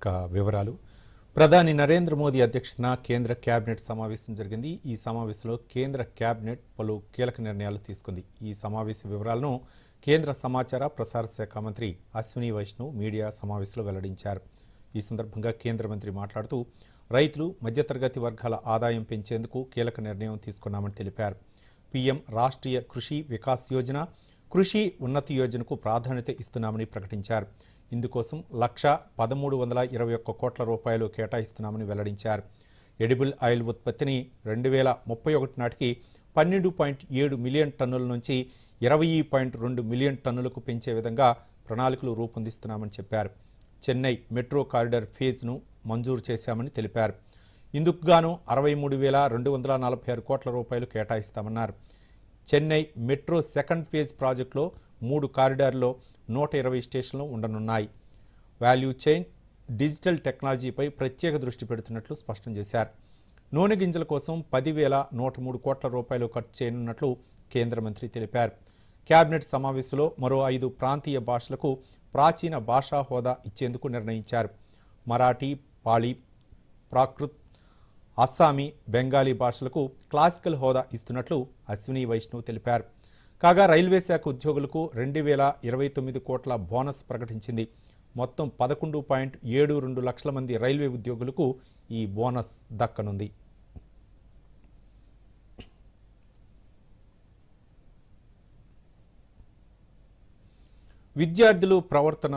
ఇక వివరాలు. ప్రధాని నరేంద్ర మోదీ అధ్యక్షతన కేంద్ర కేబినెట్ సమావేశం జరిగింది. ఈ సమావేశంలో కేంద్ర కేబినెట్ పలు కీలక నిర్ణయాలు తీసుకుంది. ఈ సమావేశ వివరాలను కేంద్ర సమాచార ప్రసార శాఖ మంత్రి అశ్విని వైష్ణవ్ మీడియా సమావేశంలో వెల్లడించారు. ఈ సందర్భంగా కేంద్ర మంత్రి మాట్లాడుతూ రైతులు మధ్యతరగతి వర్గాల ఆదాయం పెంచేందుకు కీలక నిర్ణయం తీసుకున్నామని తెలిపారు. పీఎం రాష్ట్రీయ కృషి వికాస్ యోజన కృషి ఉన్నతి యోజనకు ప్రాధాన్యత ఇస్తున్నామని ప్రకటించారు. ఇందుకోసం లక్ష పదమూడు వందల ఇరవై ఒక్క కోట్ల రూపాయలు కేటాయిస్తున్నామని వెల్లడించారు. ఎడిబుల్ ఆయిల్ ఉత్పత్తిని రెండు వేల ముప్పై ఒకటి నాటికి పన్నెండు పాయింట్ ఏడు మిలియన్ టన్నుల నుంచి ఇరవై పాయింట్ రెండు మిలియన్ టన్నులకు పెంచే విధంగా ప్రణాళికలు రూపొందిస్తున్నామని చెప్పారు. చెన్నై మెట్రో కారిడార్ ఫేజ్ను మంజూరు చేశామని తెలిపారు. ఇందుకు గాను అరవై మూడు వేల రెండు వందల నలభై ఆరు కోట్ల రూపాయలు కేటాయిస్తామన్నారు. చెన్నై మెట్రో సెకండ్ ఫేజ్ ప్రాజెక్టులో మూడు కారిడార్లో నూట ఇరవై స్టేషన్లు ఉండనున్నాయి. వాల్యూ చైన్ డిజిటల్ టెక్నాలజీపై ప్రత్యేక దృష్టి పెడుతున్నట్లు స్పష్టం చేశారు. నూనె గింజల కోసం పదివేల నూట మూడు కోట్ల రూపాయలు ఖర్చు చేయనున్నట్లు కేంద్ర మంత్రి తెలిపారు. కేబినెట్ సమావేశంలో మరో ఐదు ప్రాంతీయ భాషలకు ప్రాచీన భాషా హోదా ఇచ్చేందుకు నిర్ణయించారు. మరాఠీ పాళీ ప్రాకృత్ అస్సామీ బెంగాలీ భాషలకు క్లాసికల్ హోదా ఇస్తున్నట్లు అశ్విని వైష్ణవ్ తెలిపారు. కాగా రైల్వే శాఖ ఉద్యోగులకు రెండు వేల ఇరవై తొమ్మిది కోట్ల బోనస్ ప్రకటించింది. మొత్తం పదకొండు పాయింట్ ఏడు రెండు లక్షల మంది రైల్వే ఉద్యోగులకు ఈ బోనస్ దక్కనుంది. విద్యార్థులు ప్రవర్తన